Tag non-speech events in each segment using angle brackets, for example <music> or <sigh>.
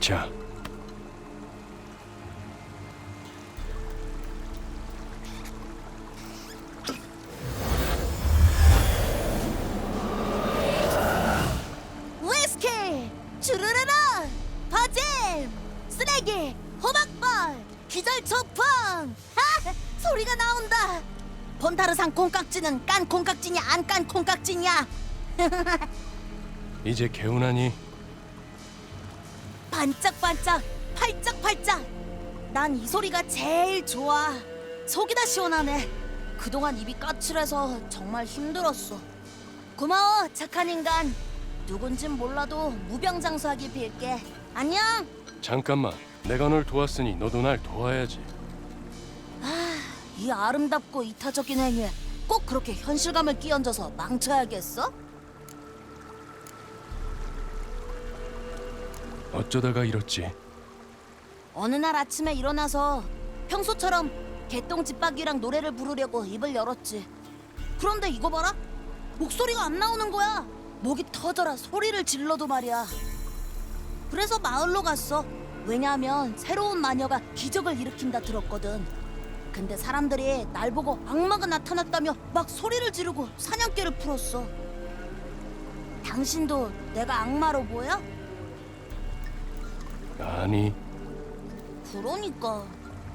자, 위스키, 주르르라, 바잼, 쓰레기, 호박벌, 기절초풍. 아, 소리가 나온다. 본타르산 콩깍지는 깐 콩깍지냐 안 깐 콩깍지냐? <laughs> 이제 개운하니 반짝반짝, 팔짝팔짝. 난 이 소리가 제일 좋아. 속이 다 시원하네. 그동안 입이 까칠해서 정말 힘들었어. 고마워, 착한 인간. 누군진 몰라도 무병장수하길 빌게. 안녕. 잠깐만. 내가 널 도왔으니 너도 날 도와야지. 이 아름답고 이타적인 행위에 꼭 그렇게 현실감을 끼얹어서 망쳐야겠어? 어쩌다가 이렇지? 어느 날 아침에 일어나서 평소처럼 개똥 집박이랑 노래를 부르려고 입을 열었지. 그런데 이거 봐라. 목소리가 안 나오는 거야. 목이 터져라 소리를 질러도 말이야. 그래서 마을로 갔어. 왜냐하면 새로운 마녀가 기적을 일으킨다 들었거든. 근데 사람들이 날 보고 악마가 나타났다며 막 소리를 지르고 사냥개를 풀었어. 당신도 내가 악마로 보여? 아니, 그러니까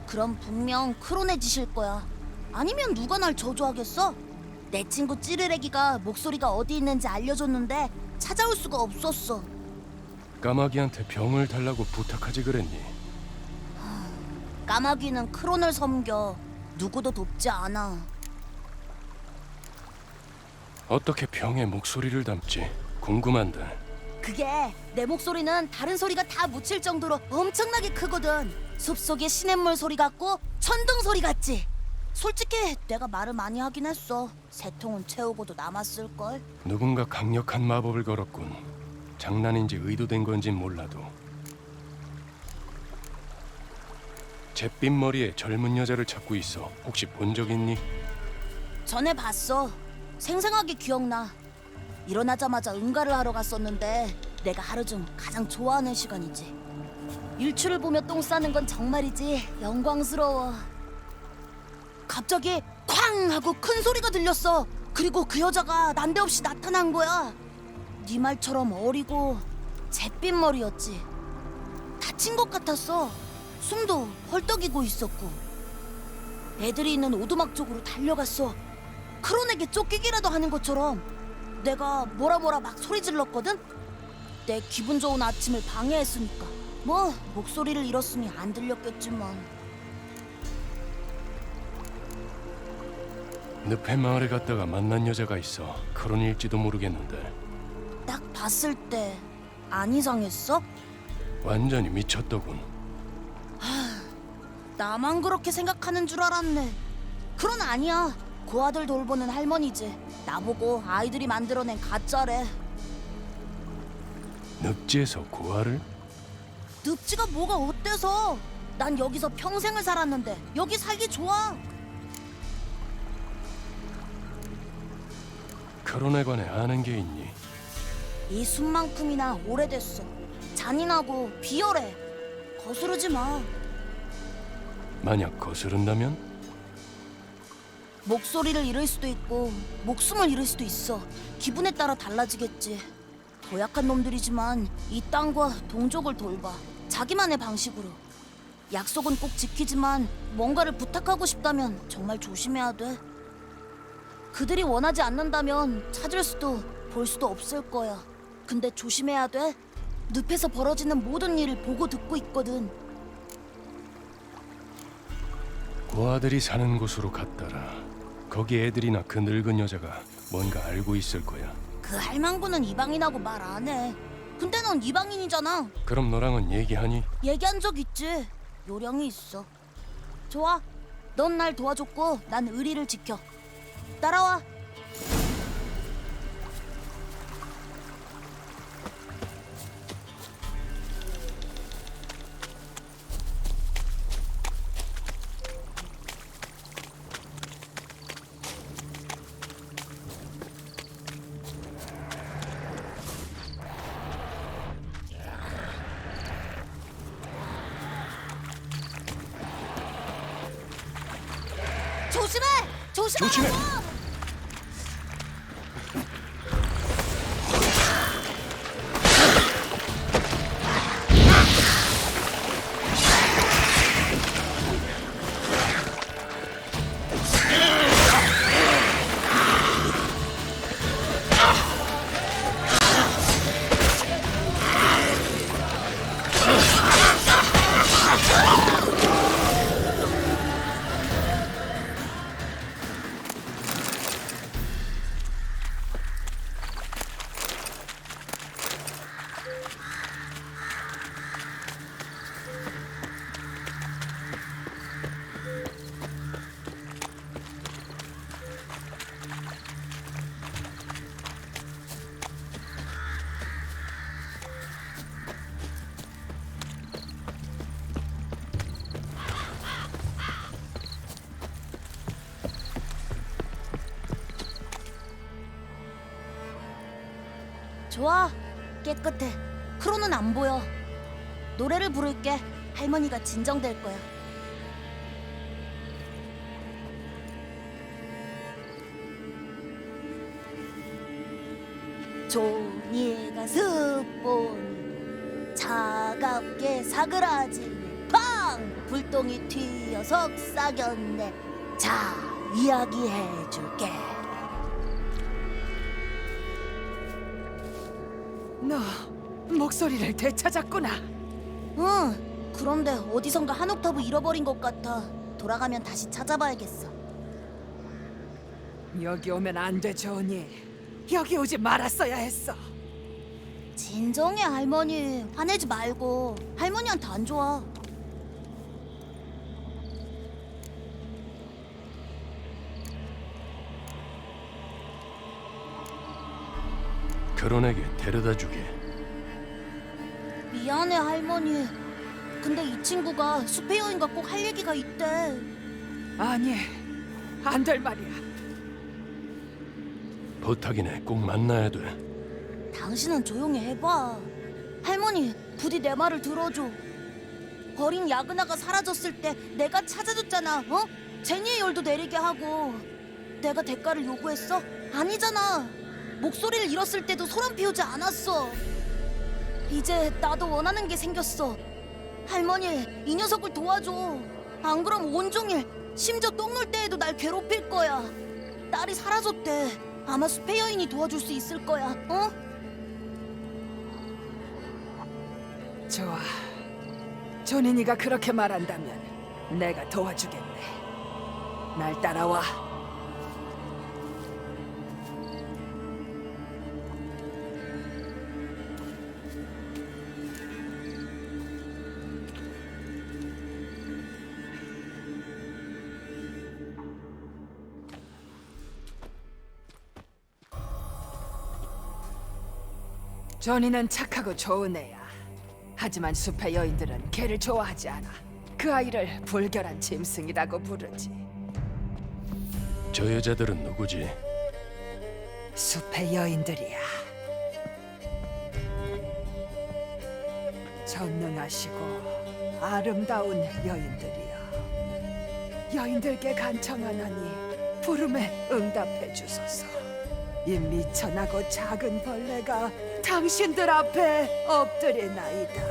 그럼 분명 크론의 짓일 거야 아니면 누가 날 저주하겠어? 내 친구 찌르레기가 목소리가 어디 있는지 알려줬는데 찾아올 수가 없었어 까마귀한테 병을 달라고 부탁하지 그랬니? 까마귀는 크론을 섬겨 누구도 돕지 않아 어떻게 병에 목소리를 담지? 궁금한데. 그게 내 목소리는 다른 소리가 다 묻힐 정도로 엄청나게 크거든 숲속의 시냇물 소리 같고 천둥 소리 같지 솔직히 내가 말을 많이 하긴 했어 세 통은 채우고도 남았을 걸 누군가 강력한 마법을 걸었군. 장난인지 의도된 건진 몰라도. 잿빛 머리에 젊은 여자를 찾고 있어. 혹시 본 적 있니? 전에 봤어. 생생하게 기억나. 일어나자마자 응가를 하러 갔었는데 내가 하루 중 가장 좋아하는 시간이지. 일출을 보며 똥 싸는 건 정말이지 영광스러워. 갑자기 쾅 하고 큰 소리가 들렸어. 그리고 그 여자가 난데없이 나타난 거야. 네 말처럼 어리고 잿빛 머리였지. 다친 것 같았어. 숨도 헐떡이고 있었고. 애들이 있는 오두막 쪽으로 달려갔어. 크론에게 쫓기기라도 하는 것처럼 내가 뭐라 뭐라 막 소리 질렀거든. 내 기분 좋은 아침을 방해했으니까. 뭐 목소리를 잃었으니 안 들렸겠지만. 늪의 마을에 갔다가 만난 여자가 있어. 그런 일지도 모르겠는데. 딱 봤을 때 안 이상했어? 완전히 미쳤더군. 나만 그렇게 생각하는 줄 알았네. 그런 아니야. 고아들 돌보는 할머니지. 나보고 아이들이 만들어낸 가짜래. 늪지에서 고아를? 늪지가 뭐가 어때서? 난 여기서 평생을 살았는데 여기 살기 좋아. 결혼에 관해 아는 게 있니? 이 숲만큼이나 오래됐어. 잔인하고 비열해. 거스르지 마. 만약 거스른다면? 목소리를 잃을 수도 있고 목숨을 잃을 수도 있어. 기분에 따라 달라지겠지. 고약한 놈들이지만 이 땅과 동족을 돌봐. 자기만의 방식으로. 약속은 꼭 지키지만 뭔가를 부탁하고 싶다면 정말 조심해야 돼. 그들이 원하지 않는다면 찾을 수도 볼 수도 없을 거야. 근데 조심해야 돼. 늪에서 벌어지는 모든 일을 보고 듣고 있거든. 고아들이 사는 곳으로 갔더라. 거기 애들이나 그 늙은 여자가 뭔가 알고 있을 거야. 그 할망구는 이방인하고 말 안 해. 근데 넌 이방인이잖아. 그럼 너랑은 얘기하니? 얘기한 적 있지. 요령이 있어. 좋아. 넌 날 도와줬고 난 의리를 지켜. 따라와. 조 좋아, 깨끗해. 크로는 안 보여. 노래를 부를게. 할머니가 진정될 거야. 종이가 습본 차갑게 사그라지네 팡 불똥이 튀어 속삭였네 자 이야기해줄게 너 목소리를 되찾았구나. 응 그런데 어디선가 한 옥타브 잃어버린 것 같아 돌아가면 다시 찾아봐야겠어 여기 오면 안 돼, 조니. 여기 오지 말았어야 했어. 진정해 할머니 화내지 말고 할머니한테 안 좋아 그런에게 데려다 주게. 미안해 할머니 근데 이 친구가 숲의 여인과 꼭 할 얘기가 있대 아니, 안 될 말이야. 부탁이네. 꼭 만나야 돼. 당신은 조용히 해봐 할머니 부디 내 말을 들어줘 버린 야그나가 사라졌을 때 내가 찾아줬잖아 어? 제니의 열도 내리게 하고 내가 대가를 요구했어? 아니잖아 목소리를 잃었을 때도 소름 피우지 않았어 이제 나도 원하는 게 생겼어 할머니 이 녀석을 도와줘 안 그럼 온종일 심지어 똥눌 때에도 날 괴롭힐 거야 딸이 사라졌대 아마 숲의 여인이 도와줄 수 있을 거야 어? 좋아. 네가 그렇게 말한다면 내가 도와주겠네. 날 따라와. 조니는 착하고 좋은 애야. 하지만 숲의 여인들은 걔를 좋아하지 않아. 그 아이를 불결한 짐승이라고 부르지. 저 여자들은 누구지? 숲의 여인들이야. 전능하시고 아름다운 여인들이야. 여인들께 간청하나니 부름에 응답해 주소서. 이 미천하고 작은 벌레가 당신들 앞에 엎드리나이다.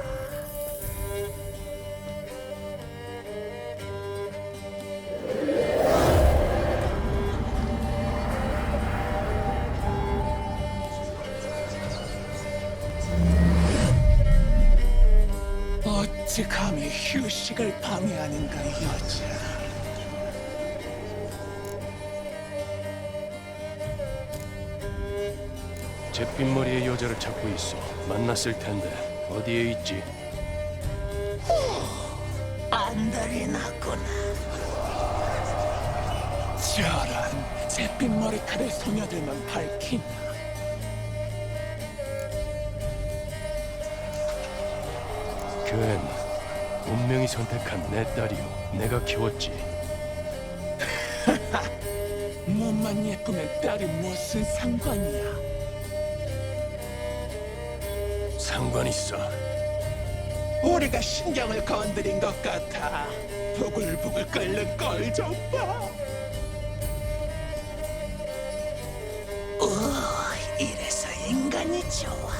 어찌 감히 휴식을 방해하는가 여자 잿빛머리의 여자를 찾고 있어. 만났을 텐데 어디에 있지? 안달이 났구나 저런 잿빛 머리카락 소녀들만 밝힌다 그앤 운명이 선택한 내 딸이요. 내가 키웠지. <laughs> 몸만 예쁘면 딸이 무슨 상관이야 상관 있어? 우리가 신경을 건드린 것 같아. 부글부글 끓는 걸 좀 봐. 오, 이래서 인간이 좋아.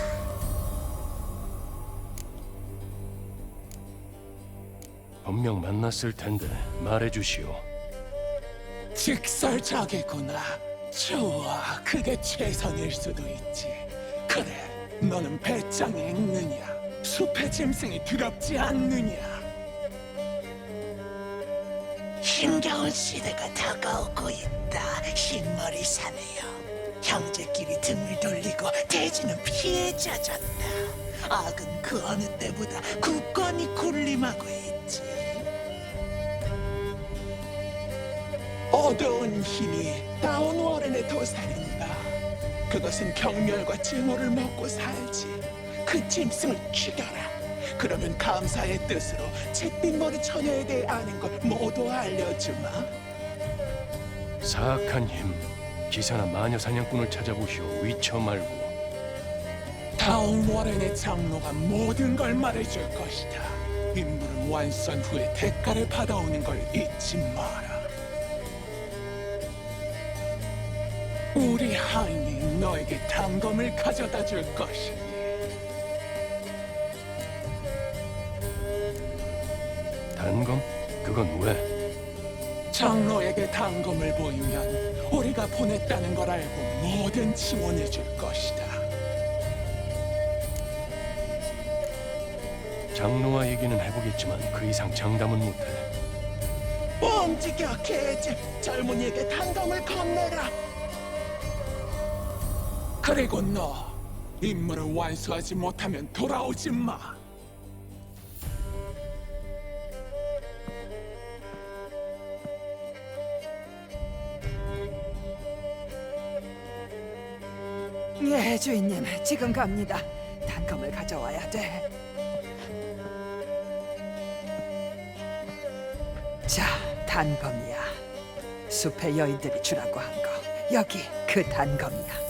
분명 만났을 텐데 말해주시오. 직설적이구나. 좋아, 그게 최선일 수도 있지. 그래, 너는 배짱이 있느냐? 숲의 짐승이 두렵지 않느냐? 힘겨운 시대가 다가오고 있다, 흰머리 사내여. 형제끼리 등을 돌리고 대지는 피해 자졌다. 악은 그 어느 때보다 굳건히 군림하고 있지. 어두운 힘이 다운 워렌에 도사린다. 그것은 경멸과 증오를 먹고 살지. 그 짐승을 죽여라. 그러면 감사의 뜻으로 잿빛머리 처녀에 대해 아는 걸 모두 알려주마. 사악한 힘, 기사나 마녀 사냥꾼을 찾아보시오. 위쳐 말고. 다운 워렌의 장로가 모든 걸 말해줄 것이다. 임무를 완수한 후에 대가를 받아오는 걸 잊지 마라. 우리 하인이 너에게 단검을 가져다 줄 것이니 단검? 그건 왜? 장로에게 단검을 보이면 우리가 보냈다는 걸 알고 뭐든 지원해 줄 것이다. 장로와 얘기는 해보겠지만 그 이상 장담은 못해. 움직여 개집 젊은이에게 단검을 건네라. 그리고 너 임무를 완수하지 못하면 돌아오지 마. 예, 주인님, 지금 갑니다. 단검을 가져와야 돼. 자, 단검이야. 숲의 여인들이 주라고 한 거. 여기 그 단검이야.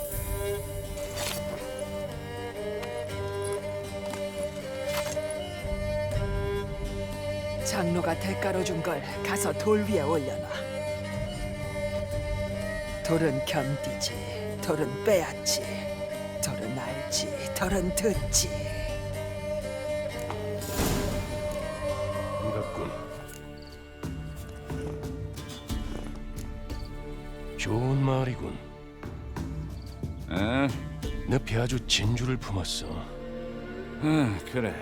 장로가 대가로 준 걸 가서 돌 위에 올려놔. 돌은 견디지, 돌은 빼앗지, 돌은 알지, 돌은 듣지. 반갑군. 좋은 말이군. 에? 늪이 아주 진주를 품었어. 아, 그래.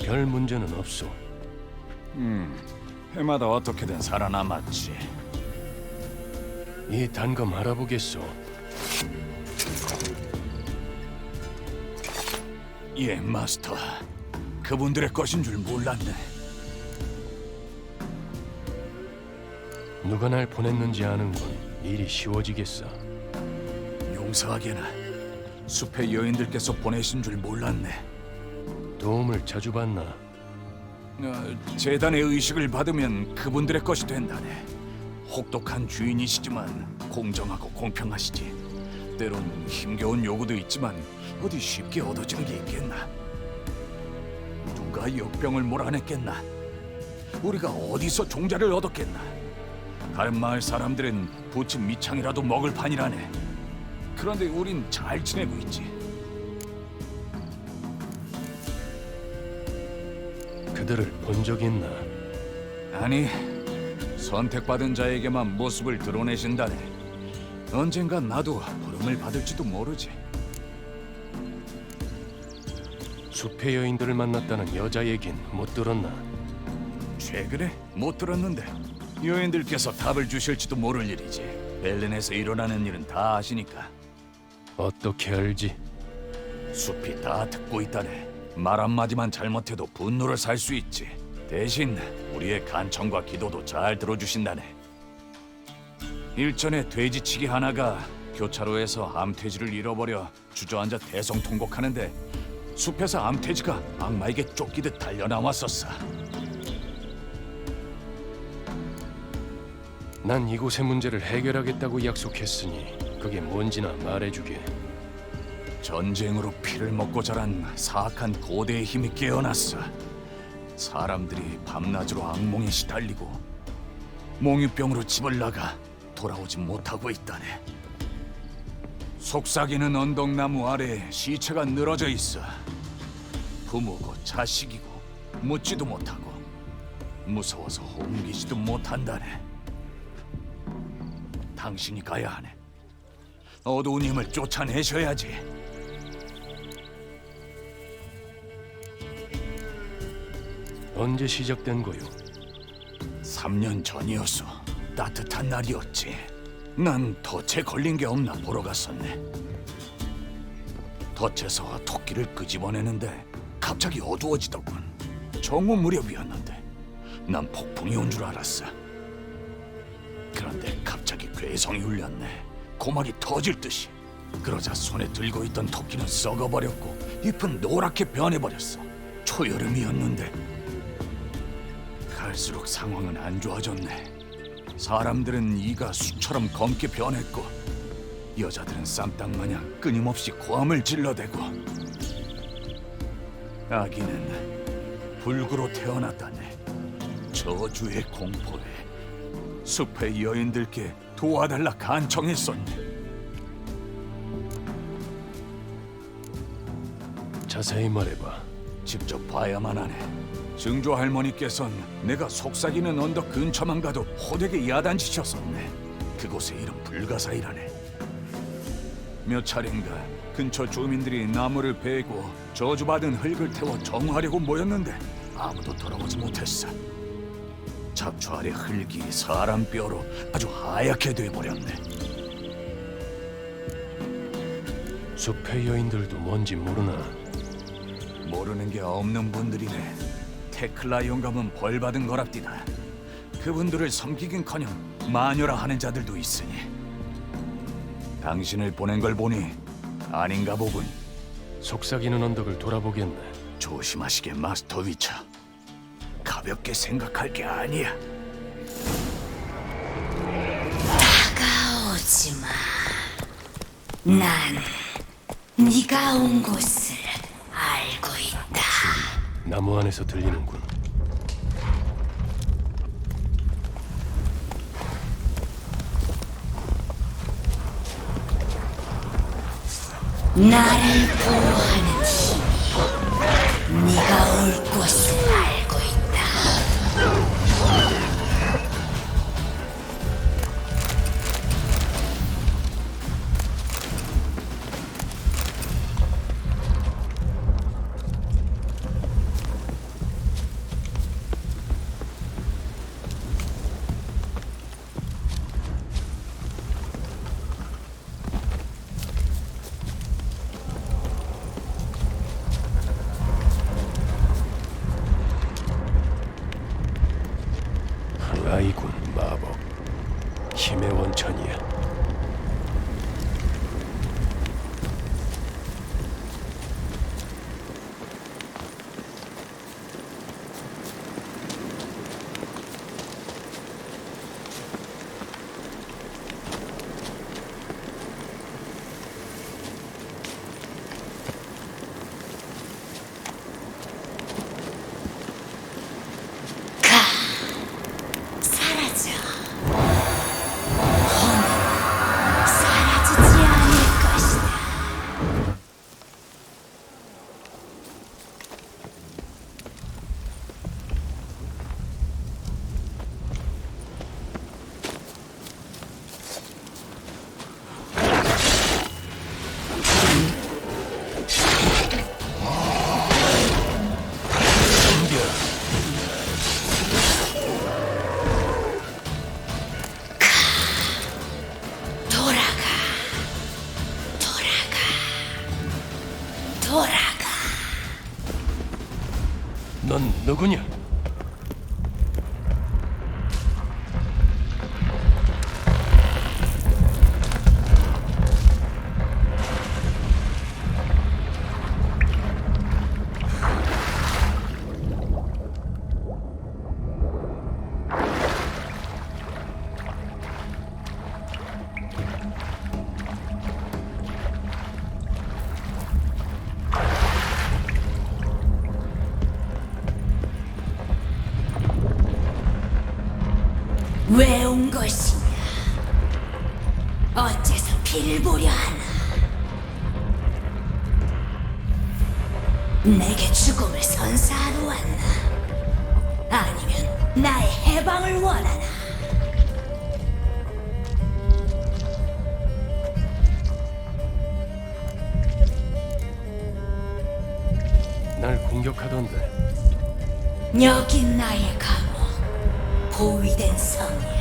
별 문제는 없소. 해마다 어떻게든 살아남았지. 이 단검 알아보겠소. 예, 마스터. 그분들의 것인 줄 몰랐네. 누가 날 보냈는지 아는 건 일이 쉬워지겠어. 용서하게나. 숲의 여인들께서 보내신 줄 몰랐네. 도움을 자주 받나? 어, 재단의 의식을 받으면 그분들의 것이 된다네. 혹독한 주인이시지만 공정하고 공평하시지. 때론 힘겨운 요구도 있지만 어디 쉽게 얻어지는 게 있겠나? 누가 역병을 몰아냈겠나? 우리가 어디서 종자를 얻었겠나? 다른 마을 사람들은 부친 미창이라도 먹을 판이라네. 그런데 우린 잘 지내고 있지. 그들을 본적 있나? 아니, 선택받은 자에게만 모습을 드러내신다네. 언젠간 나도 부름을 받을지도 모르지. 숲의 여인들을 만났다는 여자 얘긴 못 들었나? 최근에 못 들었는데 여인들께서 답을 주실지도 모를 일이지. 벨렌에서 일어나는 일은 다 아시니까 어떻게 알지? 숲이 다 듣고 있다네. 말 한마디만 잘못해도 분노를 살 수 있지. 대신 우리의 간청과 기도도 잘 들어주신다네. 일전에 돼지치기 하나가 교차로에서 암돼지를 잃어버려 주저앉아 대성통곡하는데 숲에서 암돼지가 악마에게 쫓기듯 달려나왔었어. 난 이곳의 문제를 해결하겠다고 약속했으니 그게 뭔지나 말해주게. 전쟁으로 피를 먹고 자란 사악한 고대의 힘이 깨어났어. 사람들이 밤낮으로 악몽에 시달리고 몽유병으로 집을 나가 돌아오지 못하고 있다네. 속삭이는 언덕나무 아래 시체가 늘어져 있어. 부모고 자식이고 묻지도 못하고 무서워서 옮기지도 못한다네. 당신이 가야 하네. 어두운 힘을 쫓아내셔야지. 언제 시작된 거요? 3년 전이었어. 따뜻한 날이었지. 난 덫에 걸린 게 없나 보러 갔었네. 덫에서 토끼를 끄집어내는데 갑자기 어두워지더군. 정오 무렵이었는데 난 폭풍이 온 줄 알았어. 그런데 갑자기 괴성이 울렸네. 고막이 터질 듯이. 그러자 손에 들고 있던 토끼는 썩어버렸고 잎은 노랗게 변해버렸어. 초여름이었는데 갈수록 상황은 안 좋아졌네. 사람들은 이가 수처럼 검게 변했고 여자들은 쌈딱 마냥 끊임없이 고함을 질러대고 아기는 불구로 태어났다네. 저주의 공포에 숲의 여인들께 도와달라 간청했었네. 자세히 말해봐. 직접 봐야만 하네. 증조 할머니께선 내가 속삭이는 언덕 근처만 가도 호되게 야단치셨었네. 그곳의 이름 불가사이라네. 몇 차례인가 근처 주민들이 나무를 베고 저주받은 흙을 태워 정화하려고 모였는데 아무도 돌아오지 못했어. 잡초 아래 흙이 사람 뼈로 아주 하얗게 돼버렸네. 숲의 여인들도 뭔지 모르나? 모르는 게 없는 분들이네. 테클라 영감은 벌 받은 거랍디다. 그분들을 섬기긴커녕 마녀라 하는 자들도 있으니. 당신을 보낸 걸 보니 아닌가 보군. 속삭이는 언덕을 돌아보겠네. 조심하시게 마스터 위쳐. 가볍게 생각할 게 아니야. 다가오지 마. 난 네가 온 있다. 나무 안에서 들리는군. 나를 보호하는 힘이 네가 올 곳을 넌 누구냐? 어째서 피를 보려 하나? 내게 죽음을 선사하러 왔나? 아니면 나의 해방을 원하나? 날 공격하던데. 여긴 나의 감옥, 보위된 성이.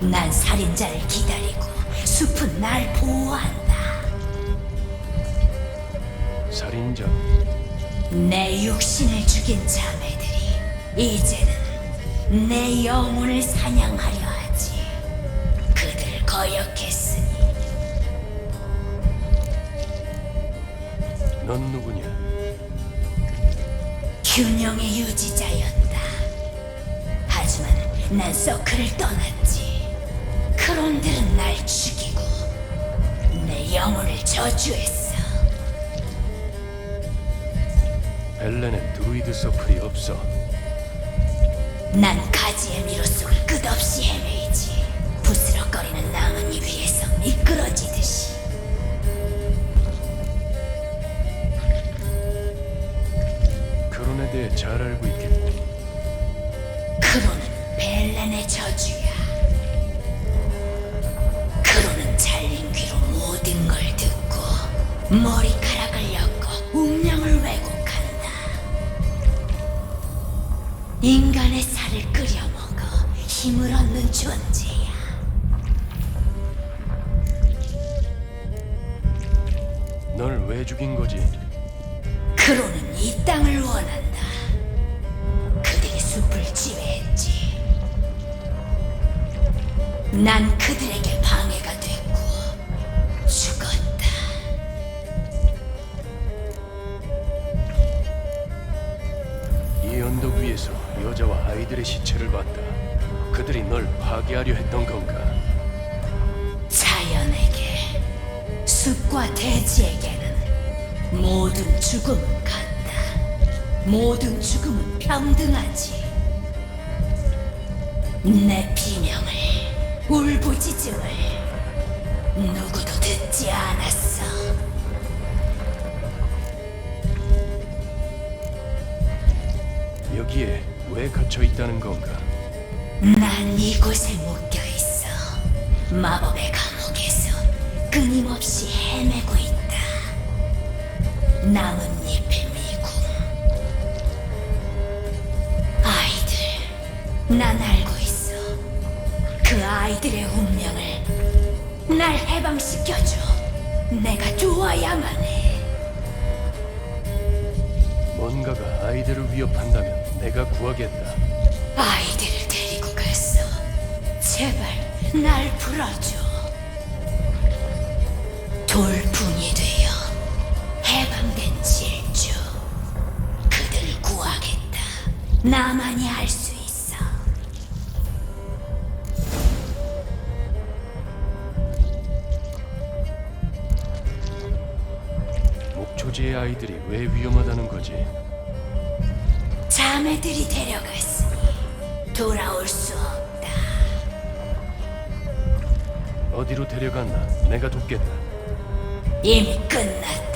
난 살인자를 기다리고 숲은 날 보호한다. 살인자 내 육신을 죽인 자매들이 이제는 내 영혼을 사냥하려 하지. 그들 거역했으니 넌 누구냐? 균형의 유지자였다. 하지만 난 서클을 떠났지. 크론들은 날 죽이고 내 영혼을 저주했어. 벨렌엔 드루이드 서클이 없어 난 가지의 미로 속을 끝없이 헤매이지. 부스럭거리는 나뭇잎 위에서 미끄러지 머 숲과 대지에게는 모든 죽음은 같다. 모든 죽음은 평등하지. 내 비명을 울부짖음을 누구도 듣지 않았어. 여기에 왜 갇혀 있다는 건가? 난 이곳에 묶여 있어. 마법의 감옥에서 끊임없이. 나뭇잎의 미궁. 아이들, 난 알고 있어. 그 아이들의 운명을 날 해방시켜줘. 내가 도와야만 해. 뭔가가 아이들을 위협한다면 내가 구하겠다 아이들을 데리고 갔어. 제발 날 풀어줘. 돌 나만이 할수 있어. 목초지의 아이들이 왜 위험하다는 거지? 자매들이 데려갔으니 돌아올 수 없다. 어디로 데려갔나? 내가 돕겠다 이미 끝났다.